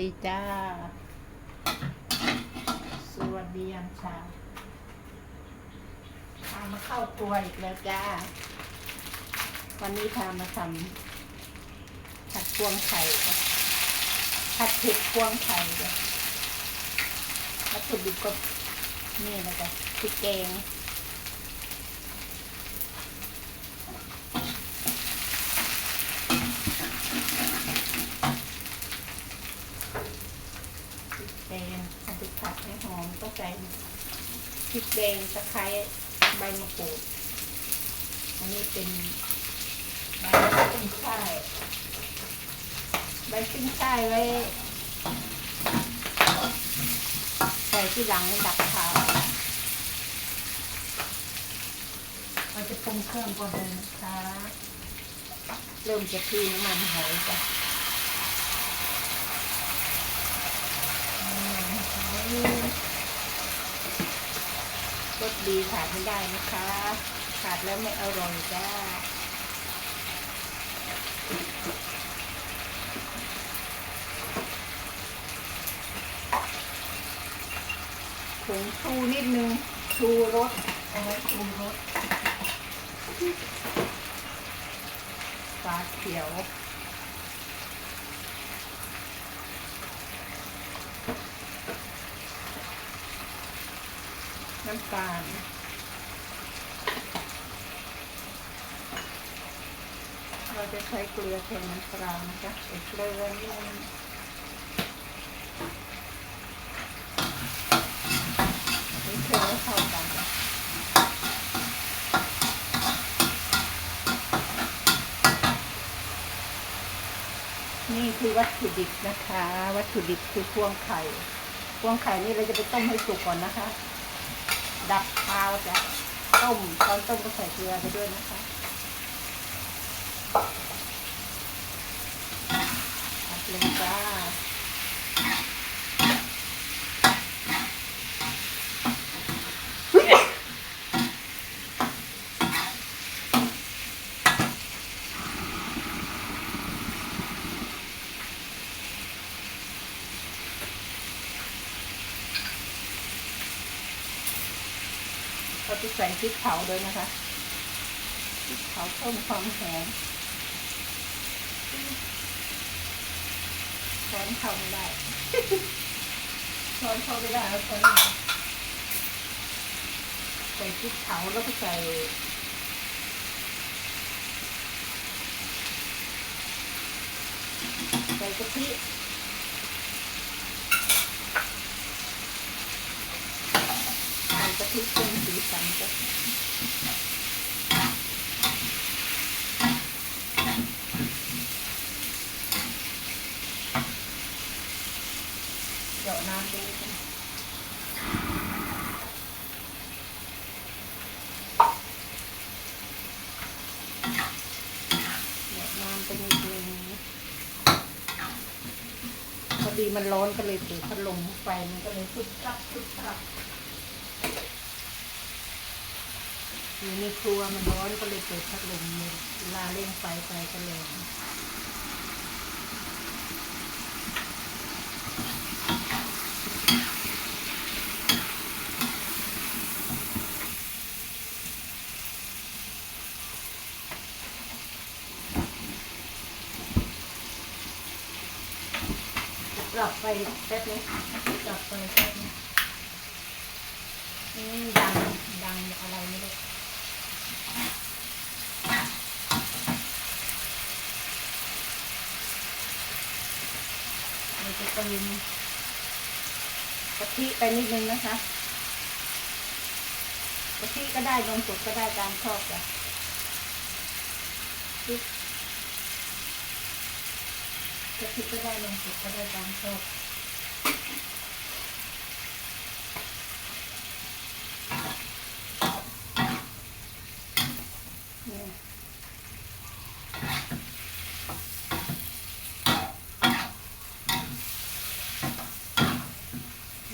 ดีจ้า สวัสดียามเช้าพามาเข้าครัวอีกแล้วจ้า วันนี้พามาทำผัดพวงไข่ผัดเผ็ดพวงไข่วัตถุดิบก็นี่นะจ๊ะพริกแกง พริกแดงทำพริกผัดให้หอมก็ใส่พ ริกแดงตะไคร้ใบมะกรูดอันนี้เป็นใบขึ้นช่ายใบขึ้นช่ายไว้ใส่ที่หลังดับขาวเราจะปรุงเครื่องก่อนเลยนะคะเริ่มจะที่น้ำมันหอยจ้ะร สดีขาดไม่ได้นะคะ ขาดแล้วไม่อร่อยจ้าผงชูนิดนึง ชูรสเอาไว้ชูรสฟ้าเขียว น้ำตาลเราจะใช้เกลือแทนน้ำปลานะคะใส่เกลือนี่มันนี่เทให้เข้ากันนะนี่คือวัตถุดิบนะคะ วัตถุดิบคือพวงไข่ พวงไข่นี่เราจะไปต้มให้สุกก่อนนะคะ ดับคาวจะต้มตอนต้มก็ใส่เกลือไปด้วยนะคะผัดเลยจ้า เราจะใส่พริกเผาด้วยนะคะพริกเผาเพิ่มความหอมช้อนเข้าไม่ได้ช้อนเข้าไม่ได้แล้วช้อนใส่พริกเผาแล้วก็ใส่ใส่กะทิใส่กะทิเป็นสีสันจ้ะเดีมันร้อนก็เลยเปิดพัดลมไฟมันก็เลยฟุดฟับฟุดฟับอยู่ในครัวมันร้อนก็เลยเปิดพัดลมเวลาเร่งไฟไปก็แรง ปรับไปแป๊บนึงปรับไปแป๊บนึงนี่ดังดังอะไรไม่รู้เราจะเติมกะทิไปนิดนึงนะคะกะทิก็ได้นมสดก็ได้ตามชอบจ้ะพริก กะทิก็ได้นมสดก็ได้ตามชอบ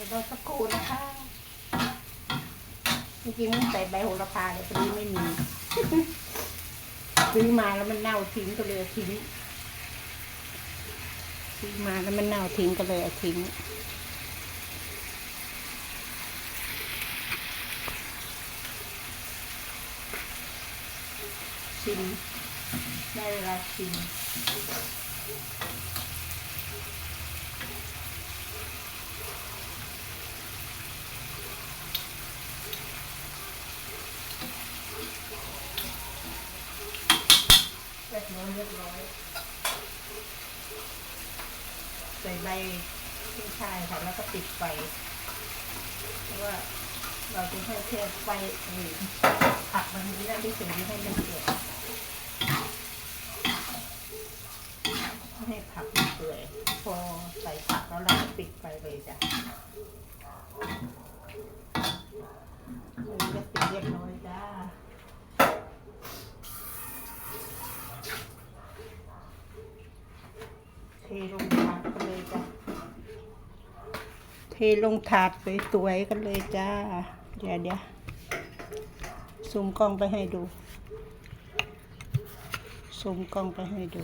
เราสักครู่นะคะ จริงๆมันใส่ใบโหระพาเนี่ยพอดีไม่มี ซื้อมาแล้วมันเน่าทิ้งก็เลยทิ้ง ซื้อมาแล้วมันเน่าทิ้งก็เลยเอาทิ้งชิมได้เวลาชิม เรียบร้อยเรียบร้อย ใส่ใบขึ้นช่ายค่ะ แล้วก็ปิดไฟเพราะว่าเราจะให้แค่ไฟผักมันนี้ได้ที่สุดที่ให้มันเปื่อยให้ผักมันเปื่อยพอใส่ผักแล้วเราก็ปิดไฟเลยจ้ะอันนี้ก็ปิดเรียบร้อยจ้าเทลงถาดกันเลยจ้ะ เท ลงถาดสวยๆกันเลยจ้า เดี๋ยวเดี๋ยวซูมกล้องไปให้ดูซูมกล้องไปให้ดู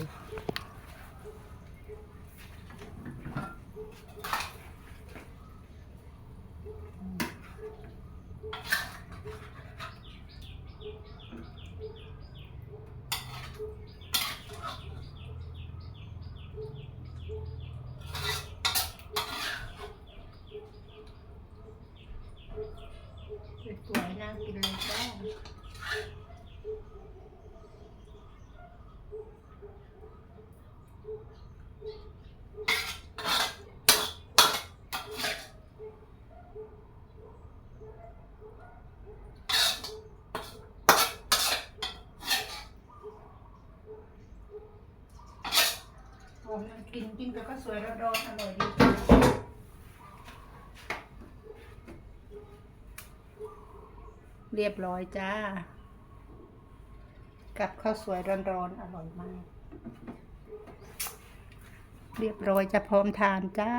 น่ากินเลยจ้าโอ้มันกินกินไปก็สวยร้อนๆอร่อยดี เรียบร้อยจ้า กับข้าวสวยร้อนๆอร่อยมาก เรียบร้อยจะพร้อมทานจ้า